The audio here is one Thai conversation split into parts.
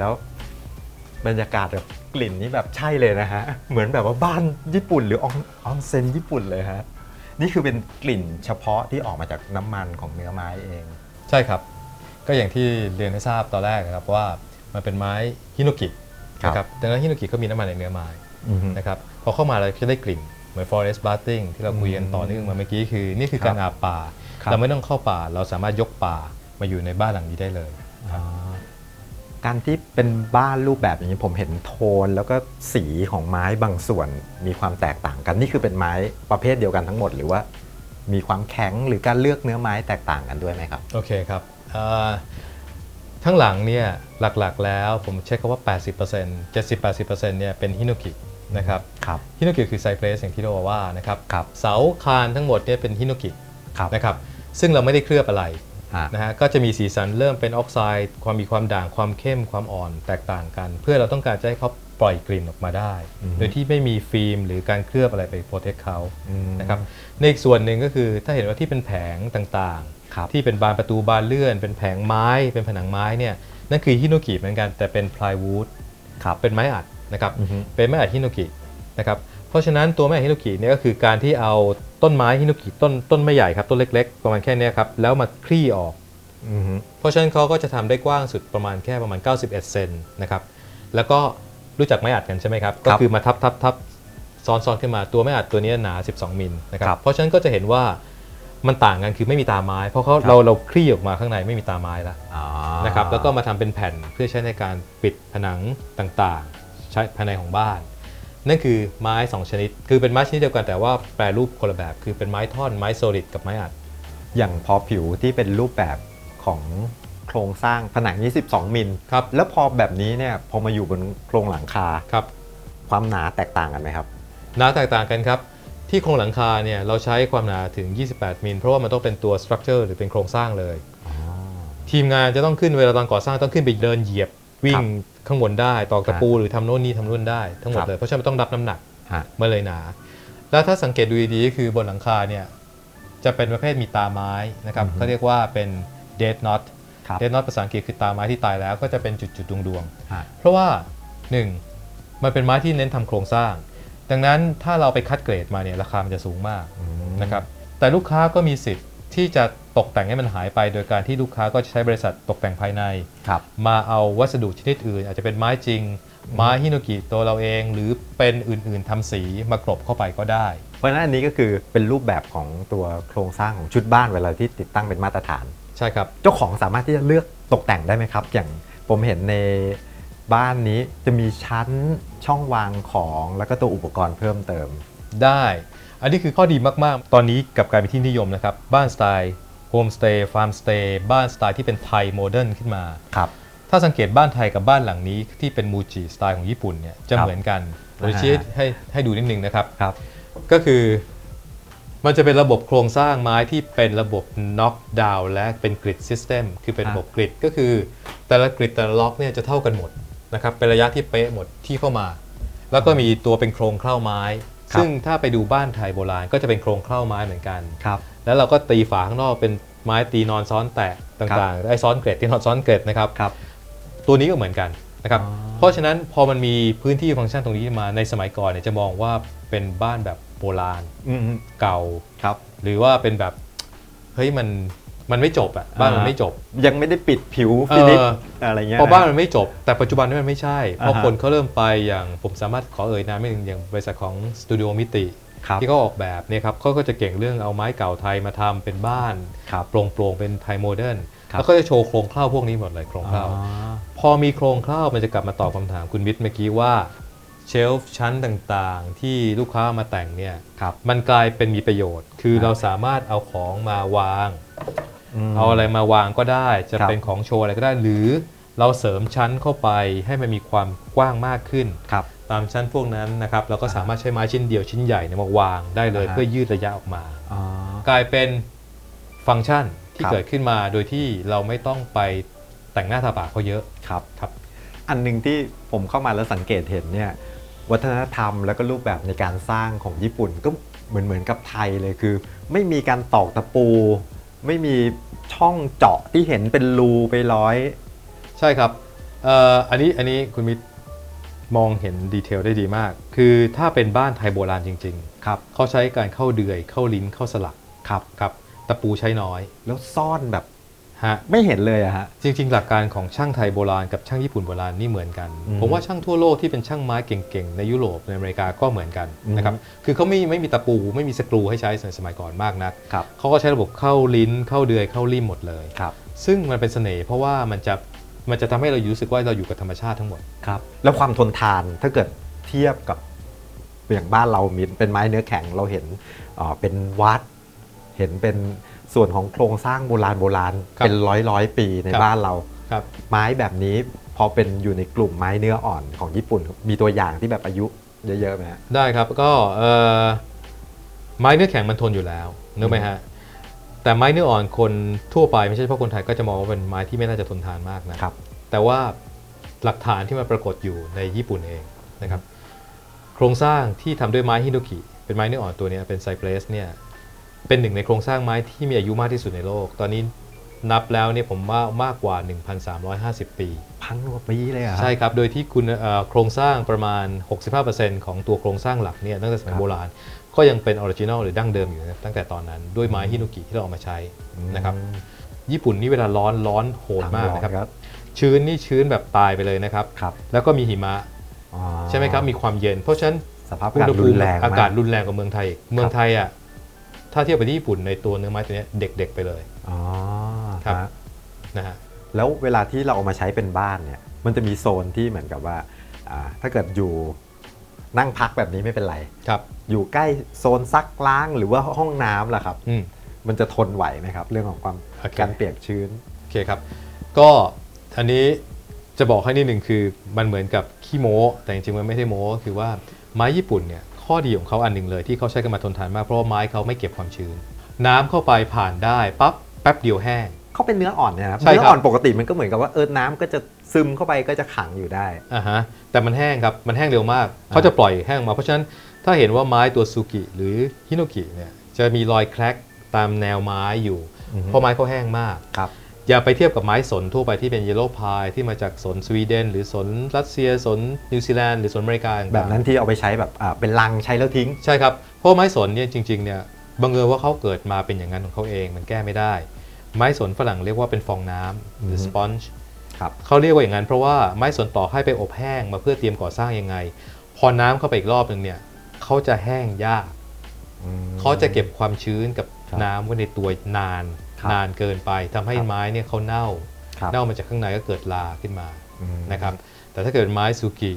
แล้วบรรยากาศแบบกลิ่นนี่แบบใช่เลยนะฮะ เหมือนแบบว่าบ้านญี่ปุ่นหรือออนออนเซ็นญี่ปุ่นเลยฮะ นี่คือเป็นกลิ่นเฉพาะที่ออกมาจากน้ำมันของเนื้อไม้เอง ใช่ครับ ก็อย่างที่เรียนให้ทราบตอนแรกนะครับว่ามันเป็นไม้ฮิโนกิครับนะครับดังนั้นฮิโนกิก็มีน้ำมันในเนื้อไม้อือฮึนะครับพอเข้ามาเราจะได้กลิ่นเหมือน forest bathing ที่เราคุยกันต่อเนื่องมาเมื่อกี้คือ นี่คือการอาบป่าครับเราไม่ต้องเข้าป่า เราสามารถยกป่ามาอยู่ในบ้านหลังนี้ได้เลยอ่า การที่เป็นบ้านรูปแบบอย่างนี้ผมเห็นโทน แล้วก็สีของไม้บางส่วนมีความแตกต่างกัน นี่คือเป็นไม้ประเภทเดียวกันทั้งหมด หรือว่ามีความแข็งหรือการเลือกเนื้อไม้แตกต่างกันด้วยไหมครับ โอเคครับเอ่อทั้งหลังเนี่ยหลักๆแล้วผมเช็คคำว่า 80% 70-80%เนี่ยเป็นฮิโนกินะครับครับฮิโนกิคือไซเพรสอย่างที่เราว่านะครับครับเสาคานทั้งหมดเนี่ยเป็นฮิโนกิครับนะครับซึ่งเราไม่ได้เคลือบอะไรฮะ นะฮะก็จะมีสีสันเริ่มเป็นออกไซด์ ความมีความด่างความเข้มความอ่อนแตกต่างกัน เพื่อเราต้องการจะให้เขาปล่อยกลิ่นออกมาได้ โดยที่ไม่มีฟิล์มหรือการเคลือบอะไรไปโปรเทคเขาอืมนะครับในอีกส่วนหนึ่งก็คือถ้าเห็นว่าที่เป็นแผงต่างครับๆที่เป็นบานประตูบานเลื่อน เป็นแผงไม้เป็นผนังไม้เนี่ยนั่นคือฮิโนกิเหมือนกันแต่เป็นพลายวูดครับเป็นไม้อัดนะครับอือฮึเป็นไม้อัดฮิโนกินะครับ เพราะฉะนั้นตัวไม้อัดฮิโนกิเนี่ยก็คือการที่เอาต้นไม้ฮิโนกิต้นต้นไม่ใหญ่ครับต้นเล็ก ๆ ประมาณแค่เนี้ยครับแล้วมาคลี่ออกอือฮึเพราะฉะนั้นเขาก็จะทำได้กว้างสุดประมาณแค่ประมาณ 91 เซนนะครับแล้วก็รู้จักไม้อัดกันใช่ไหมครับก็คือมาทับทับทับซ้อนซ้อนขึ้นมาตัวไม้อัดตัวนี้หนา 12 มิลนะครับเพราะฉะนั้นก็จะเห็นว่ามันต่างกันคือไม่มีตาไม้ เพราะเขาเราเราคลี่ออกมาข้างในไม่มีตาไม้แล้วอ๋อนะครับแล้วก็มาทำเป็นแผ่นเพื่อใช้ในการปิดผนังต่างๆ ใช้ภายในของบ้าน นั่นคือไม้ 2 ชนิด คือเป็นไม้ชนิดเดียวกันแต่ว่าแปรรูปคนละแบบ คือเป็นไม้ท่อนไม้โซลิดกับไม้อัด อย่างพอผิวที่เป็นรูปแบบของโครงสร้างผนังนี้12มิลครับ แล้วพอแบบนี้เนี่ยพอมาอยู่บนโครงหลังคาครับ ความหนาแตกต่างกันไหมครับ หนาแตกต่างกันครับ ที่โครงหลังคาเนี่ยเราใช้ความหนาถึง 28 มิลเพราะว่ามันต้องเป็นตัวสตรัคเจอร์หรือเป็นโครงสร้างเลย ทีมงานจะต้องขึ้นเวลาตอนก่อสร้างต้องขึ้นไปเดินเหยียบ วิ่งข้างบนได้ตอกตะปูหรือทำโน่นนี่ทำนู่นได้ ทั้งหมดครับเลย เพราะฉะนั้นมันต้องรับน้ำหนักฮะมาเลยหนา แล้วถ้าสังเกตดูดีๆก็คือบนหลังคาเนี่ยจะเป็นประเภทมีตาไม้นะครับอือฮึเขาเรียกว่าเป็น dead knot ครับ dead knot ภาษาอังกฤษคือตาไม้ที่ตายแล้วก็จะเป็นจุดๆดวงฮะๆเพราะว่า 1. มันเป็นไม้ที่เน้นทำโครงสร้าง ดังนั้นถ้าเราไปคัดเกรดมาเนี่ยราคามันจะสูงมากอืมนะครับแต่ลูกค้าก็มีสิทธิ์ที่จะ ตกแต่งให้มันหายไป โดยการที่ลูกค้าก็จะใช้บริษัทตกแต่งภายใน ครับ มาเอาวัสดุชนิดอื่น อาจจะเป็นไม้จริง ไม้ฮิโนกิตัวเราเอง หรือเป็นอื่นๆทำสีมากรบเข้าไปก็ได้ เพราะฉะนั้นอันนี้ก็คือเป็นรูปแบบของตัวโครงสร้างของชุดบ้านเวลาที่ติดตั้งเป็นมาตรฐาน ใช่ครับ เจ้าของสามารถที่จะเลือกตกแต่งได้ไหมครับ อย่างผมเห็นในบ้านนี้จะมีชั้นช่องวางของแล้วก็ตัวอุปกรณ์เพิ่มเติม ได้ อันนี้คือข้อดีมาก ๆ ตอนนี้กลับกลายเป็นที่นิยมนะครับ บ้านสไตล์ โฮมสเตย์ฟาร์มสเตย์บ้านสไตล์ที่เป็นไทยโมเดิร์นขึ้นมาครับถ้าสังเกตบ้านไทยกับบ้านหลังนี้ที่เป็นมูจิสไตล์ของญี่ปุ่นเนี่ยจะครับเหมือนกันเดี๋ยวชี้ให้ให้ดูนิดนึงนะครับครับ ก็คือมันจะเป็นระบบโครงสร้างไม้ที่เป็นระบบ knock down และเป็นกริด system คือเป็นอ่าระบบกริดก็คือ แต่ละกริดแต่ละล็อกเนี่ยจะเท่ากันหมดนะครับเป็นระยะที่เป๊ะหมดที่เข้ามา แล้วก็มีตัวเป็นโครงเคล้าไม้ ซึ่งถ้าไปดูบ้านไทยโบราณก็จะเป็นโครงเคล้าไม้เหมือนกันครับ แล้วเราก็ตีฝาข้างนอกเป็นไม้ตีนอนซ้อนแตกต่างๆไอ้ซ้อนเกรดที่นอนซ้อนเกรดนะครับครับตัวนี้ก็เหมือนกันนะครับอ๋อเพราะฉะนั้นพอมันมีพื้นที่ฟังก์ชันตรงนี้มาในสมัยก่อนเนี่ยจะมองว่าเป็นบ้านแบบโบราณอืมเก่าครับ หรือว่าเป็นแบบเฮ้ยมันมันไม่จบอะบ้านมันไม่จบ ยังไม่ได้ปิดผิวฟินิชเอออะไรเงี้ยเพราะบ้านมันไม่จบ แต่ปัจจุบันนี้มันไม่ใช่เพราะอ่าฮะคนเขาเริ่มไปอย่างผมสามารถขอเอ่ยนามไม่ถึงอย่างบริษัทของสตูดิโอมิติครับ ที่เขาออกแบบเนี่ยครับเขาก็จะเก่งเรื่องเอาไม้เก่าไทยมาทำเป็นบ้านครับโปร่งๆเป็นไทยโมเดิร์นครับแล้วก็จะโชว์โครงเคล้าพวกนี้หมดเลยโครงเคล้าอ๋อพอมีโครงเคล้ามันจะกลับมาตอบคำถามคุณวิทย์เมื่อกี้ว่าเชลฟ์ชั้นต่างๆ ที่ลูกค้าเอามาแต่งเนี่ยครับมันกลายเป็นมีประโยชน์ คือครับเราสามารถเอาของมาวางมเอาอะไรมาวางก็ได้ จะครับเป็นของโชว์อะไรก็ได้หรือ เราเสริมชั้นเข้าไปให้มันมีความกว้างมากขึ้น ครับ ตามชั้นพวกนั้นนะครับเราก็สามารถใช้ไม้ชิ้นเดียวชิ้นใหญ่เนี่ยมาวางได้เลยอ่าฮะ เพื่อยืดระยะออกมา อ๋อ กลายเป็นฟังก์ชันที่ครับ เกิดขึ้นมาโดยที่เราไม่ต้องไปแต่งหน้าทาปากเขาเยอะ ครับ ครับ อันหนึ่งที่ผมเข้ามาแล้วสังเกตเห็นเนี่ยวัฒนธรรมแล้วก็รูปแบบในการสร้างของญี่ปุ่นก็เหมือนเหมือนกับไทยเลยคือ ไม่มีการตอกตะปู ไม่มีช่องเจาะที่เห็นเป็นรูไปร้อย ใช่ครับเอ่ออันนี้อันนี้คุณมิตรมองเห็นดีเทลได้ดีมาก คือถ้าเป็นบ้านไทยโบราณจริงครับๆเขาใช้การเข้าเดือย เข้าลิ้น เข้าสลักครับครับตะปูใช้น้อย แล้วซ่อนแบบฮะไม่เห็นเลยอะฮะจริง ๆ หลักการของช่างไทยโบราณกับช่างญี่ปุ่นโบราณนี่เหมือนกันอืมผมว่าช่างทั่วโลกที่เป็นช่างไม้เก่งๆ ในยุโรปในอเมริกาก็เหมือนกันอืมนะครับคือเขาไม่ไม่มีตะปูไม่มีสกรูให้ใช้ในสมัยก่อนมากนักครับเขาก็ใช้ระบบเข้าลิ้นเข้าเดือยเข้าริ่มหมดเลยครับซึ่งมันเป็นเสน่ห์เพราะว่ามันจะ มันจะทำให้เรารู้สึกว่าเราอยู่กับธรรมชาติทั้งหมด ครับ แล้วความทนทานถ้าเกิดเทียบกับอย่างบ้านเรามีเป็นไม้เนื้อแข็งเราเห็นอ่าเป็นวัด เห็นเป็นส่วนของโครงสร้างโบราณโบราณครับเป็นร้อยร้อยปีในครับ บ้านเรา ครับ ไม้แบบนี้พอเป็นอยู่ในกลุ่มไม้เนื้ออ่อนของญี่ปุ่น มีตัวอย่างที่แบบอายุเยอะๆไหมฮะ ได้ครับก็เอ่อไม้เนื้อแข็งมันทนอยู่แล้วนึกไหมฮะ แต่ไม้เนื้ออ่อนคนทั่วไปไม่ใช่เฉพาะคนไทยก็จะมองว่าเป็นไม้ที่ไม่น่าจะทนทานมากนะครับ แต่ว่าหลักฐานที่มันปรากฏอยู่ในญี่ปุ่นเองนะครับ โครงสร้างที่ทำด้วยไม้ฮิโนกิเป็นไม้เนื้ออ่อนตัวเนี้ยเป็นไซเปรสเนี่ยเป็นหนึ่งในโครงสร้างไม้ที่มีอายุมากที่สุดในโลก ตอนนี้ นับแล้วเนี่ยผมว่ามากกว่า 1,350 ปี พันกว่าปีเลยเหรอะใช่ครับ โดยที่คุณเอ่อโครงสร้างประมาณ 65%ของตัวโครงสร้างหลักเนี่ยตั้งแต่สมัยโบราณ ก็ยังเป็นออริจินอลหรือดั้งเดิมอยู่นะตั้งแต่ตอนนั้นด้วยไม้ฮิโนกิที่เราเอามาใช้นะครับญี่ปุ่นนี่เวลาร้อนร้อนโหดมากนะครับครับชื้นนี่ชื้นแบบตายไปเลยนะครับ ครับแล้วก็มีหิมะอ๋อใช่ไหมครับมีความเย็น เพราะฉะนั้นสภาพอุอาณกาหศรุภูนมิแรงอากาศมรุนแรงกว่าเมืองไทยอีกเมืองไทยอะถ้าเทียบไปที่ญี่ปุ่นในตัวเนื้อไม้ตัวเนี้ยเด็กๆไปเลย อ๋อ ครับฮะนะฮะ แล้วเวลาที่เราเอามาใช้เป็นบ้านเนี่ย มันจะมีโซนที่เหมือนกับว่าอ่า ถ้าเกิดอยู่นั่งพักแบบนี้ไม่เป็นไร ครับ อยู่ใกล้โซนซักล้างหรือว่าห้องน้ำล่ะครับ อืม มันจะทนไหวไหมครับ เรื่องของความโอเค การเปียกชื้น โอเคครับ ก็อันนี้จะบอกให้นิดหนึ่งคือมันเหมือนกับขี้โม้ แต่จริงๆมันไม่ใช่โม้คือว่าไม้ญี่ปุ่นเนี่ยข้อดีของเขาอันหนึ่งเลยที่เขาใช้กันมาทนทานมากเพราะว่าไม้เขาไม่เก็บความชื้น น้ำเข้าไปผ่านได้ปั๊บแป๊บเดียวแห้ง เขาเป็นเนื้ออ่อนเนี่ยนะครับใช่ครับ เนื้ออ่อนปกติมันก็เหมือนกับว่าเออน้ำก็จะซึมเข้าไปก็จะขังอยู่ได้ อ่าฮะแต่มันแห้งครับ มันแห้งเร็วมาก เขาจะปล่อยแห้งมา เพราะฉะนั้นถ้าเห็นว่าไม้ตัวซูกิหรือฮิโนกิเนี่ยจะมีรอยแครกตามแนวไม้อยู่ อือฮึ เพราะไม้เขาแห้งมาก ครับ อย่าไปเทียบกับไม้สนทั่วไปที่เป็นเยลโล่พายที่มาจากสนสวีเดน หรือสนรัสเซียสนนิวซีแลนด์หรือสนอเมริกาต่างๆ แบบนั้นที่เอาไปใช้แบบอ่าเป็นลังใช้แล้วทิ้ง ใช่ครับเพราะไม้สนเนี่ยจริงๆเนี่ยบังเอิญว่าเขาเกิดมาเป็นอย่างนั้นของเขาเองมันแก้ไม่ได้ ไม้สนฝรั่งเรียกว่าเป็นฟองน้ำหรืออฮึสปอนจ์ครับเขาเรียกว่าอย่างนั้นเพราะว่าไม้สนต่อให้ไปอบแห้งมาเพื่อเตรียมก่อสร้างยังไง พอน้ำเข้าไปอีกรอบหนึ่งเนี่ยเขาจะแห้งยากอืมเขาจะเก็บความชื้นกับครับน้ำไว้ในตัวนานครับนานเกินไปทำให้ครับไม้เนี่ยเขาเน่าครับเน่ามาจากข้างในก็เกิดลาขึ้นมาอืมนะครับแต่ถ้าเกิดไม้ซูกิ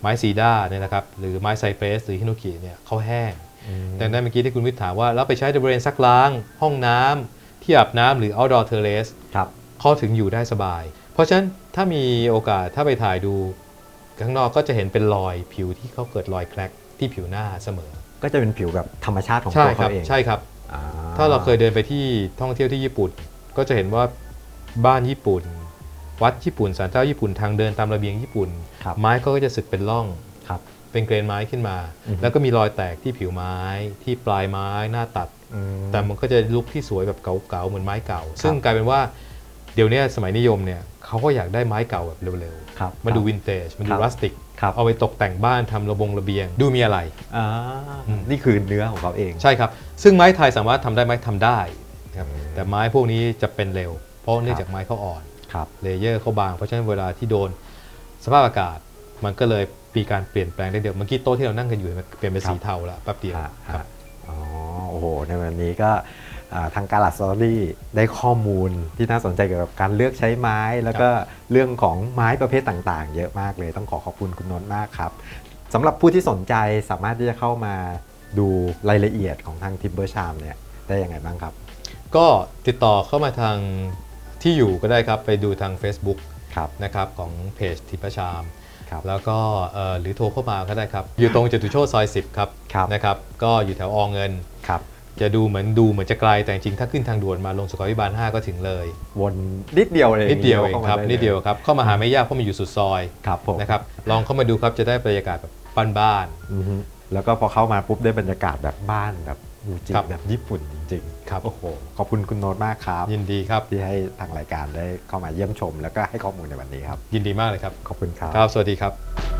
ไม้ซีด้าเนี่ยนะครับหรือไม้ไซเปรสหรือฮิโนกิเนี่ยเขาแห้งอืมดังนั้นเมื่อกี้ที่คุณวิทย์ถามว่าแล้วไปใช้ในบริเวณซักล้าง ห้องน้ำ ที่อาบน้ำหรือ outdoor terrace ครับเขาถึงอยู่ได้สบาย เพราะฉะนั้นถ้ามีโอกาสถ้าไปถ่ายดูข้างนอกก็จะเห็นเป็นรอยผิวที่เขาเกิดรอยแครกที่ผิวหน้าเสมอ ก็จะเป็นผิวแบบธรรมชาติของใช่ตัวครัเขาเองใช่ครับอ่ถ้าเราเคยเดินไปที่ท่องเที่ยวที่ญี่ปุ่น ก็จะเห็นว่าบ้านญี่ปุ่น วัดญี่ปุ่นศาลเจ้าญี่ปุ่นทางเดินตามระเบียงญี่ปุ่นครับไม้เขาก็จะสึกเป็นร่องครับเป็นเกรนไม้ขึ้นมาอือฮึแล้วก็มีรอยแตกที่ผิวไม้ที่ปลายไม้หน้าตัดอืม แต่มันก็จะลุกที่สวยแบบเก่าๆเหมือนไม้เก่า ซึ่งกลายเป็นว่าเดี๋ยวเนี้ยสมัยนิยมเนี่ยเขาก็อยากได้ไม้เก่าแบบเร็วครับๆมันดูวินเทจมันดูครับรัสติกครับเอาไปตกแต่งบ้านทำระบงระเบียง ดูมีอะไรอ่าอืมนี่คือเนื้อของเขาเองใช่ครับ ซึ่งไม้ไทยสามารถทำได้ไหมทำได้นะครับอืมแต่ไม้พวกนี้จะเป็นเร็ว เพราะเนื่องจากไม้เขาอ่อนครับเลเยอร์เขาบาง เพราะฉะนั้นเวลาที่โดนสภาพอากาศมันก็เลยมีการเปลี่ยนแปลงได้เดียวเมื่อกี้โต๊ะที่เรานั่งกันอยู่มันเปลี่ยนเป็นสีเทาแล้วแป๊บเดียวฮะครับฮะ อ๋อโอ้โห ในวันนี้ก็อ่าทางการลัดสตอรี่ได้ข้อมูลที่น่าสนใจเกี่ยวกับการเลือกใช้ไม้ แล้วก็เรื่องของไม้ประเภทต่างๆ เยอะมากเลยต้องขอขอบคุณคุณนนท์มากครับสำหรับผู้ที่สนใจสามารถที่จะเข้ามาดูรายละเอียดของทางทิมเบอร์ชามเนี่ยได้ยังไงบ้างครับ ก็ติดต่อเข้ามาทางที่อยู่ก็ได้ครับ ไปดูทาง Facebook ครับนะครับของเพจทิพชาม ครับ แล้วก็เอ่อหรือโทรเข้ามาก็ได้ครับ อยู่ตรงจตุโชตซอย 10 ครับครับนะครับ ก็อยู่แถวอเงินครับจะดูเหมือนดูเหมือนจะไกลแต่จริงๆถ้าขึ้นทางด่วนมาลงสุขาวิบาล 5 ก็ถึงเลย วนนิดเดียวเลยนิดเดียวเองครับข้ามาไลนิดเดียวครับเข้ามาหาไม่ยากเพราะมันอยู่สุดซอยครับผมนะครับลองเข้ามาดูครับจะได้บรรยากาศแบบบ้านอือฮึแล้วก็พอเข้ามาปุ๊บได้บรรยากาศแบบบ้านแบบ ฟูจิครับแบบญี่ปุ่นจริงครับๆโอ้โหขอบคุณคุณโน้ตมากครับ ยินดีครับที่ให้ทางรายการได้เข้ามาเยี่ยมชม แล้วก็ให้ข้อมูลในวันนี้ครับ ยินดีมากเลยครับ ขอบคุณครับ ครับ สวัสดีครับ